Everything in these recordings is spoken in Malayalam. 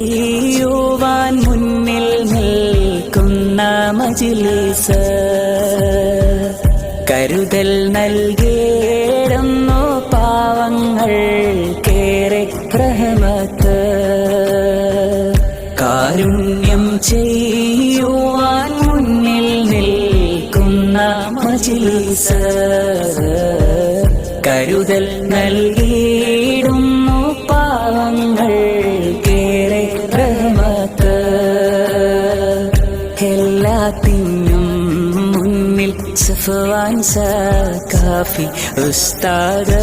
ചെയ്യുവാൻ മുന്നിൽ നിൽക്കുന്ന മജിലിസ് കരുതൽ നൽകേരുന്നു പാവങ്ങൾ കേറെ പ്രഹമത്ത് കാരുണ്യം ചെയ്യുവാൻ മുന്നിൽ നിൽക്കുന്ന മജിലിസ് കരുതൽ നൽകിയിടുന്നു എല്ലാത്തിനും മുന്നിൽ സഫവാൻ കാഫി ഉസ്താദ്.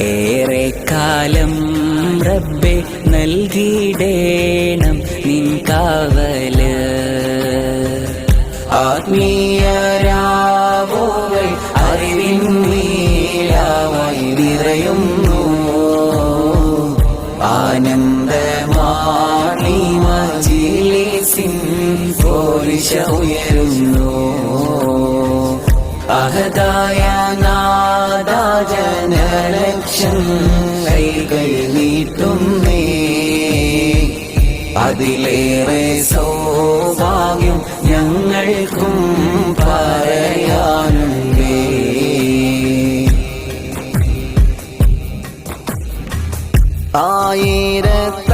ഏറെ കാലം റബ്ബെ നൽകിയിടേണം നിൻ കാവൽ. ആത്മീയരാവോകൾ അറിവിൻ നീലാവായി നിറയുന്നു. ആനന്ദമാണി പോലിശ ഉയരുന്നു. അഹദായ നാദാജനലക്ഷം കൈകൾ നീട്ടുന്നേ. അതിലേറെ സൗഭാഗ്യം ഞങ്ങൾക്കും പറയാനുണ്ടേ. ആയിരത്തഞ്ഞൂറിന്